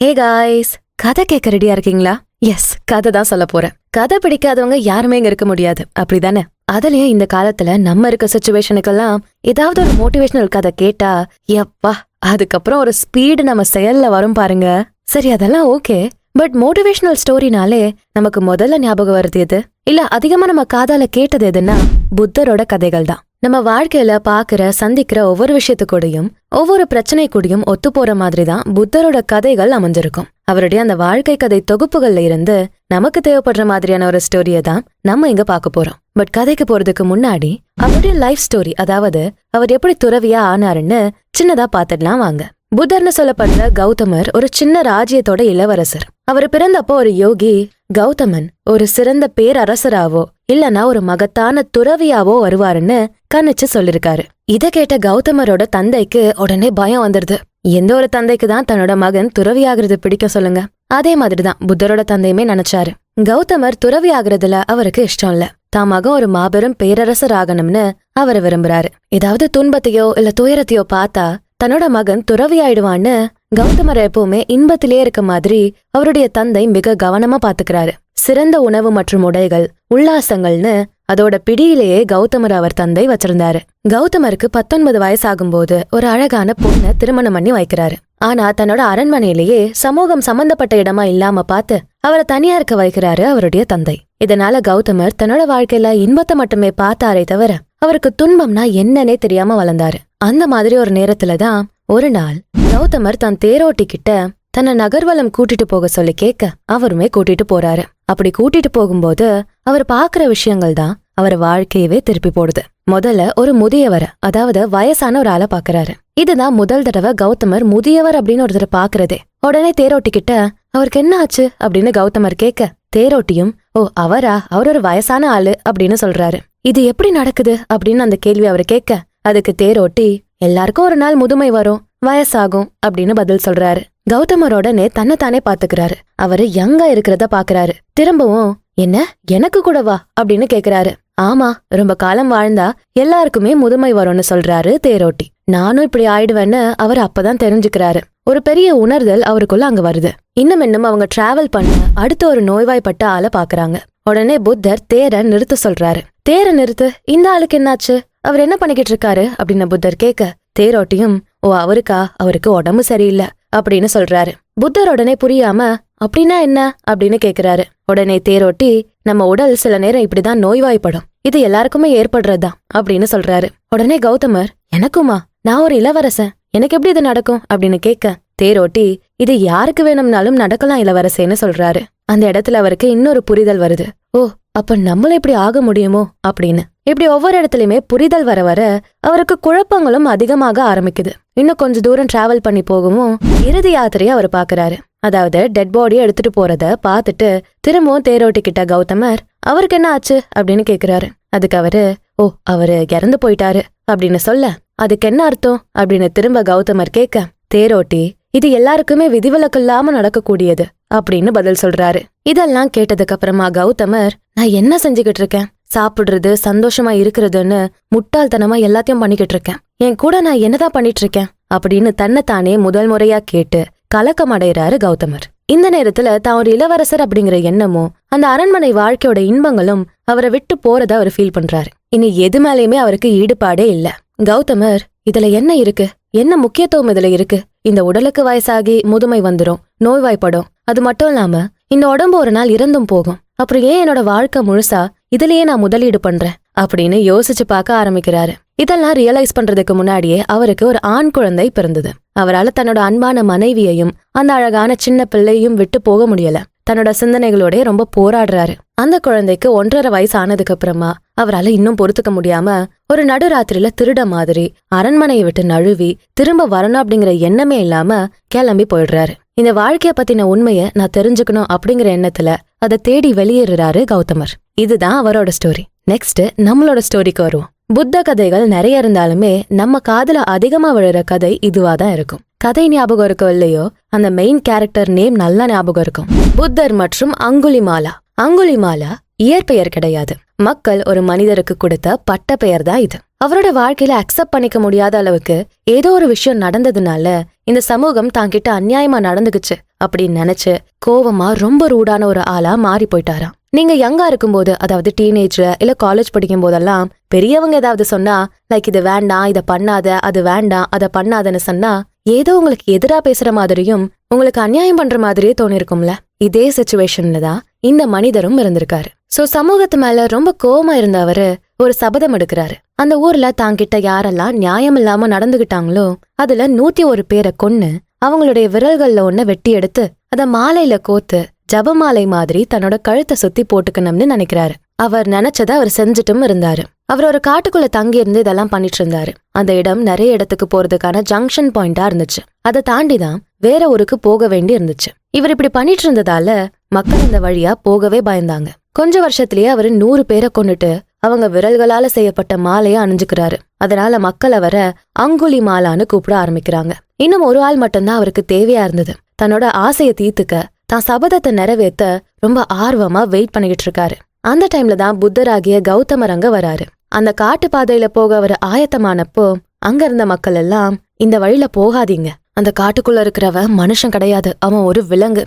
Hey guys கதை கேட்க ரெடியா இருக்கீங்களா? எஸ் கதை தான் சொல்ல போறேன். கதை பிடிக்காதவங்க யாருமே இங்க இருக்க முடியாது. அப்படிதானே? அதுலயும் இந்த காலத்துல நம்ம இருக்க சுச்சுவேஷனுக்கெல்லாம் ஏதாவது ஒரு மோட்டிவேஷனல் கதை கேட்டா எப்பா அதுக்கப்புறம் ஒரு ஸ்பீடு நம்ம செயல்ல வரும் பாருங்க. சரி அதெல்லாம் ஓகே பட் மோட்டிவேஷனல் ஸ்டோரினாலே நமக்கு முதல்ல ஞாபகம் வருது எது? இல்ல அதிகமா நம்ம காதால கேட்டது எதுன்னா புத்தரோட கதைகள் தான் நம்ம வாழ்க்கையில பாக்குற சந்திக்கிற ஒவ்வொரு விஷயத்து கூடயும் ஒவ்வொரு பிரச்சனை கூடயும் ஒத்து போற மாதிரி தான் புத்தரோட கதைகள் அமைஞ்சிருக்கும். அவருடைய அந்த வாழ்க்கை கதை தொகுப்புகள்ல இருந்து நமக்கு தேவைப்படுற மாதிரியான ஒரு ஸ்டோரியை தான் நம்ம இங்க பார்க்க போறோம். பட் கதைக்கு போறதுக்கு முன்னாடி அவருடைய லைஃப் ஸ்டோரி அதாவது அவர் எப்படி துறவியா ஆனாருன்னு சின்னதா பாத்துடலாம் வாங்க. புத்தர்னு சொல்லப்படுற கௌதமர் ஒரு சின்ன ராஜ்யத்தோட இளவரசர். அவர் பிறந்தப்போ ஒரு யோகி கௌதமன் ஒரு சிறந்த பேரரசராவோ இல்லனா ஒரு மகத்தான துறவியாவோ வருவாருன்னு கணிச்சு சொல்லிருக்காரு. இத கேட்ட கௌதமரோட தந்தைக்கு உடனே பயம் வந்துருது. எந்த ஒரு தந்தைக்கு தான் தன்னோட மகன் துறவியாகிறது பிடிக்கும் சொல்லுங்க. அதே மாதிரிதான் புத்தரோட தந்தையுமே நினைச்சாரு. கௌதமர் துறவி ஆகுறதுல அவருக்கு இஷ்டம் இல்ல. தான் மகன் ஒரு மாபெரும் பேரரசர் ஆகணும்னு அவர் விரும்புறாரு. ஏதாவது துன்பத்தையோ இல்ல துயரத்தையோ பார்த்தா தன்னோட மகன் துறவி ஆயிடுவான்னு கௌதமர் எப்பவுமே இன்பத்திலே இருக்க மாதிரி அவருடைய தந்தை மிக கவனமா பாத்துக்கிறாரு சிறந்த உணவு மற்றும் உடைகள் உல்லாசங்கள்னு அதோட பிடியிலேயே கௌதமர் அவர் தந்தை வச்சிருந்தாரு. கௌதமருக்கு பத்தொன்பது வயசாகும்போது ஒரு அழகான பொண்ணை திருமணம் பண்ணி வைக்கிறாரு. ஆனா தன்னோட அரண்மனையிலேயே சமூகம் சம்பந்தப்பட்ட இடமா இல்லாம பார்த்து அவரை தனியா இருக்க வைக்கிறாரு அவருடைய தந்தை. இதனால கௌதமர் தன்னோட வாழ்க்கையில இன்பத்தை மட்டுமே பார்த்தாரே தவிர அவருக்கு துன்பம்னா என்னன்னே தெரியாம வளர்ந்தாரு. அந்த மாதிரி ஒரு நேரத்துல தான் ஒரு நாள் கௌதமர் தன் தேரோட்டி கிட்ட தன்னை நகர்வலம் கூட்டிட்டு போக சொல்லி கேட்க அவருமே கூட்டிட்டு போறாரு. அப்படி கூட்டிட்டு போகும்போது அவர் பாக்குற விஷயங்கள் தான் அவர் வாழ்க்கையவே திருப்பி போடுது. முதல்ல ஒரு முதியவர அதாவது வயசான ஒரு ஆளை பாக்குறாரு இதுதான் முதல் தடவை கௌதமர் முதியவர் அப்படின்னு ஒருத்தர் பாக்குறதே உடனே தேரோட்டி கிட்ட அவருக்கு என்ன ஆச்சு? அப்படின்னு கௌதமர் கேட்க தேரோட்டியும் ஓ அவரா? அவர் ஒரு வயசான ஆளு அப்படின்னு சொல்றாரு. இது எப்படி நடக்குது? அப்படின்னு அந்த கேள்வி அவர் கேட்க அதுக்கு தேரோட்டி எல்லாருக்கும் ஒரு நாள் முதுமை வரும் வயசாகும் அப்படின்னு பதில் சொல்றாரு. கௌதமரோடனே தன்னைத்தானே பாத்துக்கிறாரு. அவரு யங்கா இருக்கிறத பாக்குறாரு. திரும்பவும் என்ன? எனக்கு கூடவா அப்படின்னு கேக்குறாரு. ஆமா ரொம்ப காலம் வாழ்ந்தா எல்லாருக்குமே முதுமை வரும்னு சொல்றாரு தேரோட்டி. நானும் இப்படி ஆயிடுவேன்னு அவர் அப்பதான் தெரிஞ்சுக்கிறாரு. ஒரு பெரிய உணர்தல் அவருக்குள்ள அங்க வருது. இன்னும் இன்னும் அவங்க டிராவல் பண்ண அடுத்த ஒரு நோய்வாய்ப்பட்ட ஆளை பாக்குறாங்க. உடனே புத்தர் தேரை நிறுத்த சொல்றாரு. தேரை நிறுத்து இந்த ஆளுக்கு என்னாச்சு? அவர் என்ன பண்ணிக்கிட்டு இருக்காரு அப்படின்னு புத்தர் கேட்க தேரோட்டியும் ஓ அவருக்கா? அவருக்கு உடம்பு சரியில்லை அப்படின்னு சொல்றாரு. புத்தர் உடனே புரியாம அப்படின்னா என்ன? அப்படின்னு கேக்குறாரு. உடனே தேரோட்டி நம்ம உடல் சில நேரம் இப்படிதான் நோய்வாய்ப்படும். இது எல்லாருக்குமே ஏற்படுறதுதான் அப்படின்னு சொல்றாரு. உடனே கௌதமர் எனக்குமா? நான் ஒரு இளவரசன். எனக்கு எப்படி இது நடக்கும்? அப்படின்னு கேட்க தேரோட்டி இது யாருக்கு வேணும்னாலும் நடக்கலாம் இளவரசேன்னு சொல்றாரு. அந்த இடத்துல அவருக்கு இன்னொரு புரிதல் வருது. ஓ அப்ப நம்மள இப்படி ஆக முடியுமோ அப்படின்னு. இப்படி ஒவ்வொரு இடத்துலயுமே புரிதல் வர வர அவருக்கு குழப்பங்களும் அதிகமாக ஆரம்பிக்குது. இன்னும் கொஞ்ச தூரம் டிராவல் பண்ணி போகவும் இறுதி யாத்திரையை அவர் பாக்குறாரு. அதாவது டெட் பாடியை எடுத்துட்டு போறத பார்த்துட்டு திரும்பவும் தேரோட்டிக்கிட்ட கௌதமர் அவருக்கு என்ன ஆச்சு? அப்படின்னு கேக்குறாரு. அதுக்கு அவரு ஓ அவரு இறந்து போயிட்டாரு அப்படின்னு சொல்ல அதுக்கு என்ன அர்த்தம்? அப்படின்னு திரும்ப கௌதமர் கேட்க தேரோட்டி இது எல்லாருக்குமே விதிவிலக்கு இல்லாம நடக்கக்கூடியது அப்படின்னு பதில் சொல்றாரு. இதெல்லாம் கேட்டதுக்கு அப்புறமா கௌதமர் நான் என்ன செஞ்சுக்கிட்டு இருக்கேன்? சாப்பிடுறது சந்தோஷமா இருக்கிறதுன்னு முட்டாள்தனமா எல்லாத்தையும் பண்ணிக்கிட்டு இருக்கேன். என் கூட நான் என்னதான் பண்ணிட்டு இருக்கேன்? அப்படின்னு தன்னைத்தானே முதல் முறையா கேட்டு கலக்கம் அடைகிறாரு கௌதமர். இந்த நேரத்துல தான் ஒரு இளவரசர் அப்படிங்கிற எண்ணமும் அந்த அரண்மனை வாழ்க்கையோட இன்பங்களும் அவரை விட்டு போறத அவர் ஃபீல் பண்றாரு. இனி எது மேலயுமே அவருக்கு ஈடுபாடே இல்ல. கௌதமர் இதுல என்ன இருக்கு? என்ன முக்கியத்துவம் இதுல இருக்கு? இந்த உடலுக்கு வயசாகி முதுமை வந்துரும் நோய்வாய்ப்படும். அது மட்டும் இல்லாம இந்த உடம்பு ஒரு நாள் இறந்தும் போகும். அப்புறம் ஏன் என்னோட வாழ்க்கை முழுசா இதுலயே நான் முதலீடு பண்றேன்? அப்படின்னு யோசிச்சு பார்க்க ஆரம்பிக்கிறாரு. இதெல்லாம் ரியலைஸ் பண்றதுக்கு முன்னாடியே அவருக்கு ஒரு ஆண் குழந்தை பிறந்தது. அவரால் தன்னோட அன்பான மனைவியையும் அந்த அழகான சின்ன பிள்ளையும் விட்டு போக முடியல. தன்னோட சிந்தனைகளோடய ரொம்ப போராடுறாரு. அந்த குழந்தைக்கு ஒன்றரை வயசு ஆனதுக்கு அப்புறமா அவரால் இன்னும் பொறுத்துக்க முடியாம ஒரு நடுராத்திரியில திருட மாதிரி அரண்மனையை விட்டு நழுவி திரும்ப வரணும் அப்படிங்கிற எண்ணமே இல்லாம கிளம்பி போயிடுறாரு. இந்த வாழ்க்கைய பத்தின உண்மையை நான் தெரிஞ்சுக்கணும் அப்படிங்கிற எண்ணத்துல அதை தேடி வெளியேறுறாரு கௌதமர். இதுதான் அவரோட ஸ்டோரி நெக்ஸ்ட் நம்மளோட ஸ்டோரிக்கு வருவோம். புத்த கதைகள் நிறைய இருந்தாலுமே நம்ம காதுல அதிகமா விழுற கதை இதுவா தான் இருக்கும். கதை ஞாபகம் இருக்கோ இல்லையோ அந்த மெயின் கேரக்டர் நேம் நல்லா ஞாபகம் இருக்கும். புத்தர் மற்றும் அங்குலிமாலா. அங்குலிமாலா இயற்பெயர் கிடையாது. மக்கள் ஒரு மனிதருக்கு கொடுத்த பட்ட பெயர் தான் இது. அவரோட வாழ்க்கையில அக்செப்ட் பண்ணிக்க முடியாத அளவுக்கு ஏதோ ஒரு விஷயம் நடந்ததுனால இந்த சமூகம் தாங்கிட்ட அநியாயமா நடந்துக்குச்சு. அப்படின்னு நினைச்சு கோவமா ரொம்ப ரூடான ஒரு ஆளா மாறி போயிட்டாராம். நீங்க யங்கா இருக்கும்போது அதாவது டீனேஜ்ல இல்ல காலேஜ் படிக்கும் போதெல்லாம் பெரியவங்க ஏதாவது சொன்னா லைக் இது வேண்டாம் இதை பண்ணாத அது வேண்டாம் அதை பண்ணாதன்னு சொன்னா ஏதோ உங்களுக்கு எதிரா பேசுற மாதிரியும் உங்களுக்கு அநியாயம் பண்ற மாதிரியே தோணிருக்கும்ல. இதே சுச்சுவேஷன்ல தான் இந்த மனிதரும் இருந்திருக்காரு. சோ சமூகத்து மேல ரொம்ப கோவமா இருந்த அவரு ஒரு சபதம் எடுக்கிறாரு. அந்த ஊர்ல தாங்கிட்ட யாரெல்லாம் நியாயம் இல்லாம நடந்துகிட்டாங்களோ அதுல நூத்தி ஒரு பேரை கொன்னு அவங்களுடைய விரல்கள்ல ஒன்ன வெட்டி எடுத்து அத மாலையில கோத்து ஜபமாலை மாதிரி தன்னோட கழுத்தை சுத்தி போட்டுக்கணும்னு நினைக்கிறாரு. அவர் நினைச்சத அவர் செஞ்சுட்டும் இருந்தாரு. அவர் ஒரு காட்டுக்குள்ள தங்கி இருந்து இதெல்லாம் பண்ணிட்டு இருந்தாரு. அந்த இடம் நிறைய இடத்துக்கு போறதுக்கான ஜங்ஷன் பாயிண்டா இருந்துச்சு. அதை தாண்டி தான் வேற ஊருக்கு போக வேண்டி இருந்துச்சு. இவர் இப்படி பண்ணிட்டு இருந்ததால மக்கள் இந்த வழியா போகவே பயந்தாங்க. கொஞ்ச வருஷத்திலேயே அவர் நூறு பேரை கொண்டுட்டு அவங்க விரல்களால செய்யப்பட்ட மாலையை அணிஞ்சுக்கிறாரு. அதனால மக்கள் அவரை அங்குலி மாலான்னு கூப்பிட ஆரம்பிக்கிறாங்க. இன்னும் ஒரு ஆள் மட்டும்தான் அவருக்கு தேவையா இருந்தது. தன்னோட ஆசையை தீர்த்துக்க தான் சபதத்தை நிறைவேத்த ரொம்ப ஆர்வமா வெயிட் பண்ணிக்கிட்டு இருக்காரு. அந்த டைம்ல தான் புத்தராகிய கௌதமர் அங்க வராரு. அந்த காட்டு பாதையில போக அவர் ஆயத்தமானப்போ அங்க இருந்த மக்கள் எல்லாம் இந்த வழியில போகாதீங்க. அந்த காட்டுக்குள்ள இருக்கிறவ மனுஷன் கிடையாது. அவன் ஒரு விலங்கு.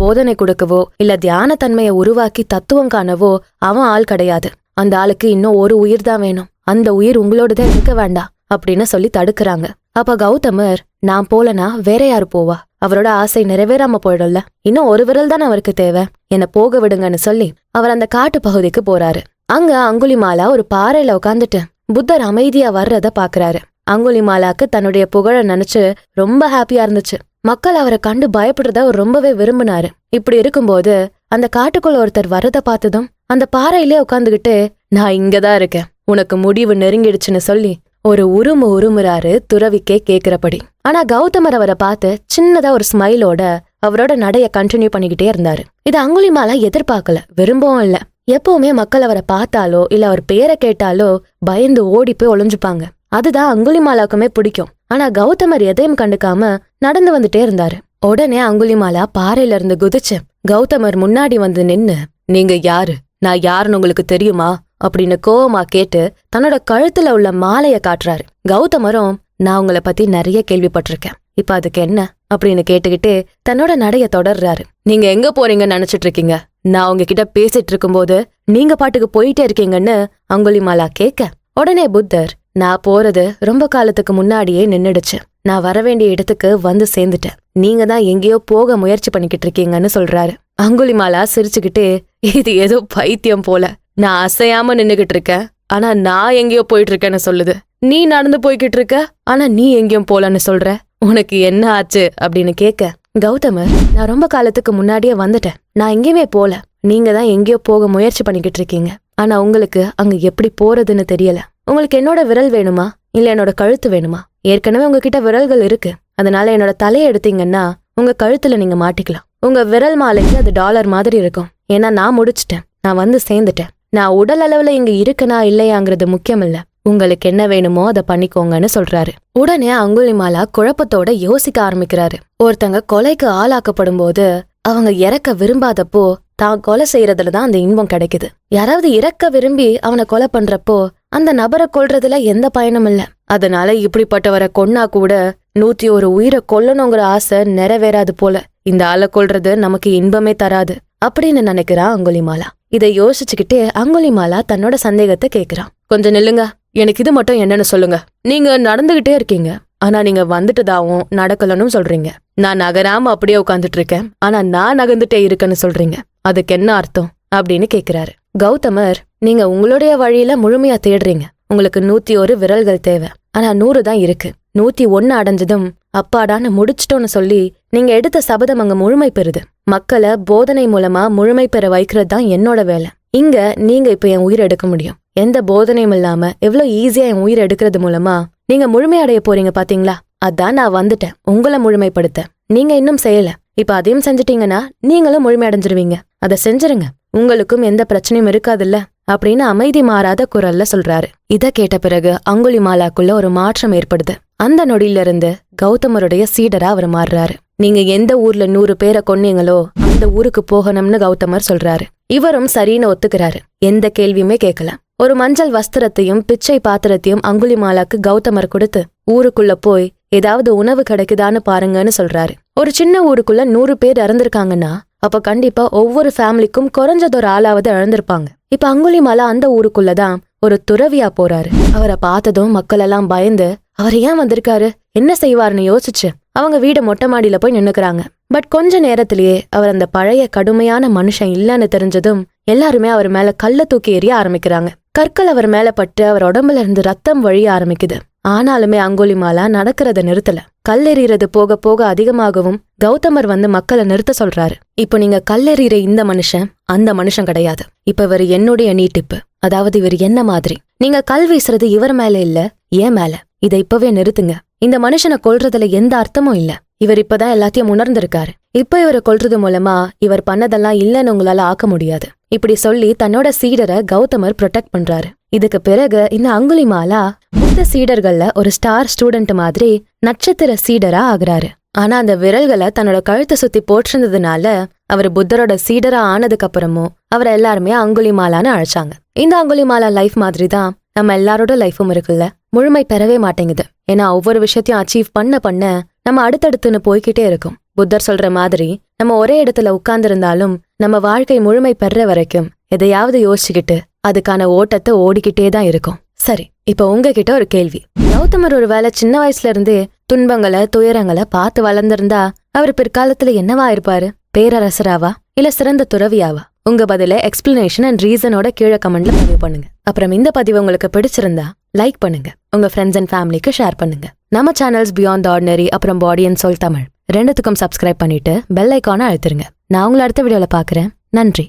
போதனை கொடுக்கவோ இல்ல தியான தன்மையை உருவாக்கி தத்துவம் காணவோ அவன் ஆள் கிடையாது. அந்த ஆளுக்கு இன்னும் ஒரு உயிர் தான் வேணும். அந்த உயிர் உங்களோடதான் இருக்க வேண்டாம் அப்படின்னு சொல்லி தடுக்கிறாங்க. அப்ப கௌதமர் நான் போலனா வேற யாரு போவா? அவரோட ஆசை நிறைவேறாம போயிடும்ல. இன்னும் ஒரு விரல் தான் அவருக்கு தேவை. என்ன போக விடுங்கன்னு சொல்லி அவர் அந்த காட்டு பகுதிக்கு போறாரு. அங்க அங்குலிமாலா ஒரு பாறையில உட்காந்துட்டு புத்தர் அமைதியா வர்றத பாக்குறாரு. அங்குலிமாலாக்கு தன்னுடைய புகழ நினைச்சு ரொம்ப ஹாப்பியா இருந்துச்சு. மக்கள் அவரை கண்டு பயப்படுறத அவர் ரொம்பவே விரும்பினாரு. இப்படி இருக்கும்போது அந்த காட்டுக்குள்ள ஒருத்தர் வரத பார்த்ததும் அந்த பாறையிலே உட்காந்துகிட்டு நான் இங்கதான் இருக்கேன். உனக்கு முடிவு நெருங்கிடுச்சுன்னு சொல்லி ஒரு உருமு உருமுறாரு துறவிக்கே கேக்குறபடி. ஆனா கௌதமர் அவரை பார்த்து சின்னதா ஒரு ஸ்மைலோட அவரோட நடைய கண்டினியூ பண்ணிக்கிட்டே இருந்தாரு. இது அங்குலிமாலா எதிர்பார்க்கல. விரும்பவும் இல்ல. எப்பவுமே மக்கள் அவரை பார்த்தாலோ இல்ல அவர் பேரை கேட்டாலோ பயந்து ஓடி போய் ஒளிஞ்சுப்பாங்க. அதுதான் அங்குலிமாலாக்குமே பிடிக்கும். ஆனா கௌதமர் எதையும் கண்டுக்காம நடந்து வந்துட்டே இருந்தாரு. உடனே அங்குலிமாலா பாறையில இருந்து குதிச்சு கௌதமர் முன்னாடி வந்து நின்னு நீங்க யாரு? நான் யாருன்னு உங்களுக்கு தெரியுமா? அப்படின்னு கோவமா கேட்டு தன்னோட கழுத்துல உள்ள மாலைய காட்டுறாரு. கௌதமரும் நான் உங்களை பத்தி நிறைய கேள்விப்பட்டிருக்கேன். இப்ப அதுக்கு என்ன? அப்படின்னு கேட்டுக்கிட்டு தன்னோட நடைய தொடர்றாரு. நீங்க எங்க போறீங்கன்னு நினைச்சிட்டு இருக்கீங்க நான் உங்ககிட்ட பேசிட்டு இருக்கும்போது நீங்க பாட்டுக்கு போயிட்டே இருக்கீங்கன்னு அங்குலிமாலா கேட்க உடனே புத்தர் நான் போறது ரொம்ப காலத்துக்கு முன்னாடியே நின்னுடுச்சு. நான் வர வேண்டிய இடத்துக்கு வந்து சேர்ந்துட்டேன். நீங்க தான் எங்கேயோ போக முயற்சி பண்ணிக்கிட்டு இருக்கீங்கன்னு சொல்றாரு. அங்குலிமாலா சிரிச்சுக்கிட்டு இது ஏதோ பைத்தியம் போல. நான் அசையாம நின்னுகிட்டு இருக்கேன் ஆனா நான் எங்கேயோ போயிட்டு இருக்கேன்னு சொல்லுது. நீ நடந்து போய்கிட்டு இருக்க. ஆனா நீ எங்கேயும் போலன்னு சொல்ற. உனக்கு என்ன ஆச்சு அப்படின்னு கேட்க கௌதமர் நான் ரொம்ப காலத்துக்கு முன்னாடியே வந்துட்டேன். நான் எங்கேயுமே போல. நீங்க தான் எங்கேயோ போக முயற்சி பண்ணிக்கிட்டு இருக்கீங்க. ஆனா உங்களுக்கு அங்க எப்படி போறதுன்னு தெரியல. உங்களுக்கு என்னோட விரல் வேணுமா? இல்ல என்னோட கழுத்து வேணுமா? ஏற்கனவே உங்ககிட்ட விரல்கள் இருக்கு. அதனால என்னோட தலையை எடுத்தீங்கன்னா உங்க கழுத்துல நீங்க மாட்டிக்கலாம். உங்க விரல் மாலைக்கு அது டாலர் மாதிரி இருக்கும். ஏன்னா நான் முடிச்சிட்டேன். நான் வந்து சேர்ந்துட்டேன். நான் உடல் அளவுல இங்க இருக்கனா இல்லையாங்கிறது முக்கியம் இல்ல உங்களுக்கு என்ன வேணுமோ அதை பண்ணிக்கோங்கன்னு சொல்றாரு. உடனே அங்குலிமாலா குழப்பத்தோட யோசிக்க ஆரம்பிக்கிறாரு. ஒருத்தங்க கொலைக்கு ஆளாக்கப்படும் போது அவங்க இறக்க விரும்பாதப்போ தான் கொலை செய்யறதுல தான் அந்த இன்பம் கிடைக்குது. யாராவது இறக்க விரும்பி அவனை கொலை பண்றப்போ அந்த நபரை கொல்றதுல எந்த பயனும் இல்ல. அதனால இப்படிப்பட்டவரை கொன்னா கூட நூத்தி ஒரு உயிரை கொல்லணுங்கிற ஆசை நிறைவேறாது போல. இந்த ஆளை கொல்றது நமக்கு இன்பமே தராது. அப்படின்னு நினைக்கிறா அங்குலிமாலா இதை யோசிச்சுக்கிட்டே அங்குலிமாலா தன்னோட சந்தேகத்தை கேட்கிறான் கொஞ்சம் நில்லுங்க. எனக்கு இது மட்டும் என்னன்னு சொல்லுங்க. நீங்க நடந்துகிட்டே இருக்கீங்க. ஆனா நீங்க வந்துட்டதாவும் நடக்கலன்னு சொல்றீங்க. நான் நகராம அப்படியே உட்காந்துட்டு இருக்கேன் ஆனா நான் நகர்ந்துட்டே இருக்கேன்னு சொல்றீங்க. அதுக்கு என்ன அர்த்தம்? அப்படின்னு கேக்குறாரு. கௌதமர் நீங்க உங்களுடைய வழியில முழுமையா தேடுறீங்க. உங்களுக்கு நூத்தி ஒரு விரல்கள் தேவை. ஆனா நூறு தான் இருக்கு. நூத்தி ஒன்னு அடைஞ்சதும் அப்பாடான்னு முடிச்சிட்டோன்னு சொல்லி நீங்க எடுத்த சபதம் அங்க முழுமை பெறுது. மக்களை போதனை மூலமா முழுமை பெற வைக்கிறது தான் என்னோட வேலை. இங்க நீங்க இப்ப என் உயிர் எடுக்க முடியும். எந்த போதனையும் இல்லாம எவ்வளவு ஈஸியா என் உயிர் எடுக்கிறது மூலமா நீங்க முழுமையடைய போறீங்க பாத்தீங்களா? அதான் நான் வந்துட்டேன். உங்களை முழுமைப்படுத்த. நீங்க இன்னும் செய்யல. இப்ப அதையும் செஞ்சிட்டீங்கன்னா நீங்களும் முழுமையடைஞ்சிருவீங்க அதை செஞ்சிருங்க. உங்களுக்கும் எந்த பிரச்சனையும் இருக்காதுல்ல? அப்படின்னு அமைதி மாறாத குரல்ல சொல்றாரு. இத கேட்ட பிறகு அங்குலிமாலாக்குள்ள ஒரு மாற்றம் ஏற்படுது. அந்த நொடியிலிருந்து கௌதமருடைய சீடரா அவர் மாறுறாரு. நீங்க எந்த ஊர்ல நூறு பேரை கொன்னீங்களோ அந்த ஊருக்கு போகணும்னு கௌதமர் சொல்றாரு. இவரும் சரின்னு ஒத்துக்கிறாரு. எந்த கேள்வியுமே கேட்கல. ஒரு மஞ்சள் வஸ்திரத்தையும் பிச்சை பாத்திரத்தையும் அங்குலிமாலாக்கு கௌதமர் கொடுத்து ஊருக்குள்ள போய் ஏதாவது உணவு கிடைக்குதான்னு பாருங்கன்னு சொல்றாரு. ஒரு சின்ன ஊருக்குள்ள நூறு பேர் இறந்திருக்காங்கன்னா அப்ப கண்டிப்பா ஒவ்வொரு ஃபேமிலிக்கும் குறைஞ்சதொரு ஆளாவது இழந்திருப்பாங்க. இப்ப அங்குலிமாலா அந்த ஊருக்குள்ளதான் ஒரு துறவியா போறாரு. அவரை பார்த்ததும் மக்கள் எல்லாம் பயந்து அவர் ஏன் வந்திருக்காரு? என்ன செய்வாருன்னு யோசிச்சு அவங்க வீடு மொட்டை மாடியில போய் நின்னுக்கிறாங்க. பட் கொஞ்ச நேரத்திலேயே அவர் அந்த பழைய கடுமையான மனுஷன் இல்லைன்னு தெரிஞ்சதும் எல்லாருமே அவர் மேல கல்ல தூக்கி எறிய ஆரம்பிக்கிறாங்க. கற்கள் அவர் மேல பட்டு அவர் உடம்புல இருந்து ரத்தம் வழிய ஆரம்பிக்குது. ஆனாலுமே அங்குலிமாலா நடக்கிறத நிறுத்தல. கல்லெறியறது போக போக அதிகமாகவும் கௌதமர் வந்து மக்களை நிறுத்த சொல்றாரு. இப்போ நீங்க கல்லெறிகிற இந்த மனுஷன் அந்த மனுஷன் கிடையாது. இப்ப இவர் என்னுடைய நீட்டிப்பு. அதாவது இவர் என்ன மாதிரி? நீங்க கல் வீசுறது இவர் மேல இல்ல ஏன் மேல. இதை இப்பவே நிறுத்துங்க. இந்த மனுஷனை கொல்றதுல எந்த அர்த்தமும் இல்ல. இவர் இப்பதான் எல்லாத்தையும் உணர்ந்திருக்காரு. இப்ப இவரை கொல்றது மூலமா இவர் பண்ணதெல்லாம் இல்லைன்னு உங்களால ஆக்க முடியாது. இப்படி சொல்லி தன்னோட சீடரை கௌதமர் ப்ரொடெக்ட் பண்றாரு. இதுக்கு பிறகு இந்த அங்குலிமாலா புத்த சீடர்கள்ல ஒரு ஸ்டார் ஸ்டூடெண்ட் மாதிரி நட்சத்திர சீடரா ஆகுறாரு. ஆனா அந்த விரல்களை தன்னோட கழுத்தை சுத்தி போட்டிருந்ததுனால அவர் புத்தரோட சீடரா ஆனதுக்கு அப்புறமும் அவரை எல்லாருமே அங்குலிமாலான்னு அழைச்சாங்க. இந்த அங்குலிமாலா லைஃப் மாதிரி தான் நம்ம எல்லாரோட லைஃபும் இருக்குல்ல. முழுமை பெறவே மாட்டேங்குது. ஏன்னா ஒவ்வொரு விஷயத்தையும் அச்சீவ் பண்ண பண்ண நம்ம அடுத்தடுத்துன்னு போய்கிட்டே இருக்கும். புத்தர் சொல்ற மாதிரி நம்ம ஒரே இடத்துல உட்கார்ந்திருந்தாலும் நம்ம வாழ்க்கை முழுமை பெற வரைக்கும் எதையாவது யோசிச்சுக்கிட்டு அதுக்கான ஓட்டத்தை ஓடிக்கிட்டே தான் இருக்கும். சரி இப்ப உங்ககிட்ட ஒரு கேள்வி. கௌதமர் ஒரு வேலை சின்ன வயசுல இருந்தே துன்பங்களை துயரங்களை பார்த்து வளர்ந்திருந்தா அவர் பிற்காலத்துல என்னவா இருப்பாரு? பேரரசராவா? இல்ல சிறந்த துறவியாவா? உங்க பதில எக்ஸ்பிளனேஷன் அண்ட் ரீசனோட கீழே கமெண்ட்ல பதிவு பண்ணுங்க. அப்புறம் இந்த பதிவு உங்களுக்கு பிடிச்சிருந்தா லைக் பண்ணுங்க. உங்க ஃப்ரெண்ட்ஸ் அண்ட் ஃபேமிலிக்கு ஷேர் பண்ணுங்க. நம்ம சேனல்ஸ் பியாண்ட் ஆர்டினரி அப்புறம் பாடி அண்ட் சொல் தமிழ். ரெண்டுத்துக்கும் சப்ஸ்கிரைப் பண்ணிட்டு பெல் ஐக்கான அழுத்துருங்க. நான் உங்களை அடுத்த வீடியோல பாக்குறேன் நன்றி.